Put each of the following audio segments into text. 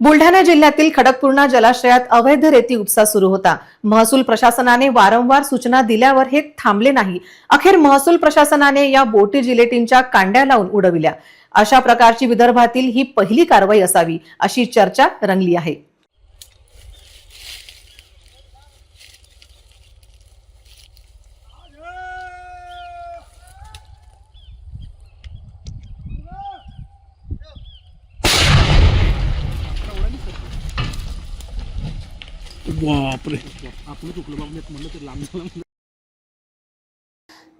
बुलढाणा जिल्ह्यातील खडकपूर्णा जलाशयात अवैध रेती उपसा सुरू होता. महसूल प्रशासनाने वारंवार सूचना दिल्यावर हे थांबले नाही. अखेर महसूल प्रशासनाने या बोटी जिलेटिनच्या कांड्या लावून उडविल्या. अशा प्रकारची विदर्भातील ही पहिली कारवाई असावी अशी चर्चा रंगली आहे. बापरे. आपण चुकलो बाबा मी म्हणलं ते लांब झालं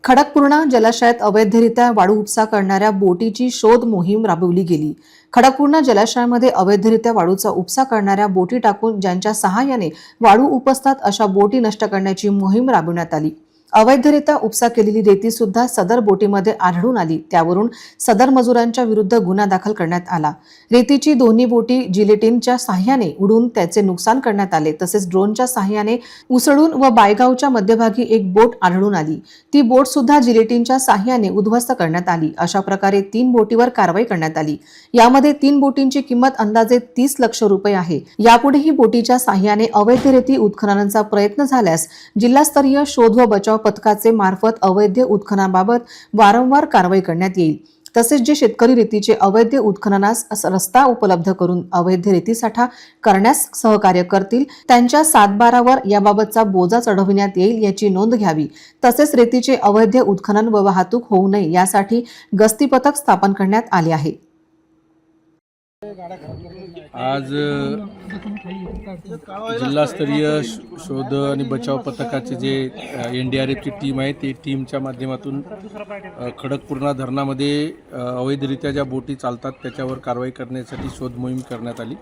खडकपूर्णा जलाशयात अवैधरित्या वाळू उपसा करणाऱ्या बोटीची शोध मोहीम राबवली गेली. खडकपूर्णा जलाशयामध्ये अवैधरित्या वाळूचा उपसा करणाऱ्या बोटी टाकून ज्यांच्या सहाय्याने वाळू उपसतात अशा बोटी नष्ट करण्याची मोहीम राबवण्यात आली. अवैधरित्या उपसा केलेली रेती सुद्धा सदर बोटीमध्ये आढळून आली. त्यावरून सदर मजुरांच्या विरुद्ध गुन्हा दाखल करण्यात आला. रेतीची दोन्ही बोटी जिलेटिनच्या साह्याने उडून त्याचे नुकसान करण्यात आले. तसेच ड्रोनच्या साह्याने उसळून व बायगावच्या मध्यभागी एक बोट आढळून आली. ती बोट सुद्धा जिलेटिनच्या साह्याने उद्ध्वस्त करण्यात आली. अशा प्रकारे तीन बोटीवर कारवाई करण्यात आली. यामध्ये तीन बोटींची किंमत अंदाजे तीस लक्ष रुपये आहे. यापुढेही बोटीच्या साह्याने अवैध रेती उत्खननाचा प्रयत्न झाल्यास जिल्हास्तरीय शोध व बचाव पथकाचे मार्फत अवैध उत्खननाबाबत वारंवार कारवाई करण्यात येईल. तसेच जे शेतकरी रेतीचे अवैध उत्खननास रस्ता उपलब्ध करून अवैध रेतीसाठा करण्यास सहकार्य करतील त्यांच्या सातबारावर याबाबतचा बोजा चढविण्यात येईल याची नोंद घ्यावी. तसेच रेतीचे अवैध उत्खनन व वाहतूक होऊ नये यासाठी गस्ती पथक स्थापन करण्यात आले आहे. आज जिल्हास्तरीय शोध आणि बचाव पथकाचे जे एन डी आर एफची टीम आहे ती टीमच्या माध्यमातून खडकपूर्णा धरणामध्ये अवैधरित्या ज्या बोटी चालतात त्याच्यावर कारवाई करण्यासाठी शोध मोहीम करण्यात आली.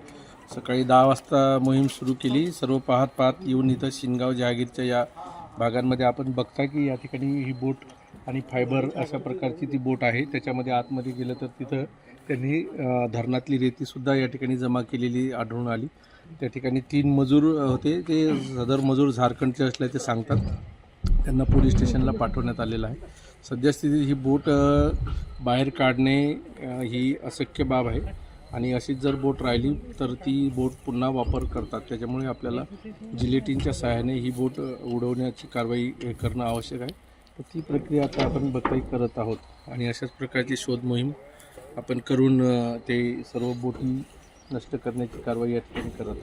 सकाळी दहा वाजता मोहीम सुरू केली. सर्व पाहत पाहत येऊन इथं शिनगाव जहागीरच्या या भागांमध्ये आपण बघता की या ठिकाणी ही बोट आणि फायबर अशा प्रकारची ती बोट आहे. त्याच्यामध्ये आतमध्ये गेलं तर तिथं त्यांनी धरणातली रेतीसुद्धा या ठिकाणी जमा केलेली आढळून आली. त्या ठिकाणी तीन मजूर होते. ते सदर मजूर झारखंडचे असल्याचे सांगतात. त्यांना पोलीस स्टेशनला पाठवण्यात आलेलं आहे. सद्यस्थितीत ही बोट बाहेर काढणे ही अशक्य बाब आहे. आणि अशीच जर बोट राहिली तर ती बोट पुन्हा वापर करतात. त्याच्यामुळे आपल्याला जिलेटिनच्या सहाय्याने ही बोट उडवण्याची कारवाई करणं आवश्यक आहे. तर ती प्रक्रिया आता आपण बकाई करत आहोत. आणि अशाच प्रकारची शोध मोहीम आपण करून ते सर्व बोटी नष्ट करण्याची कारवाई या ठिकाणी करत आहोत.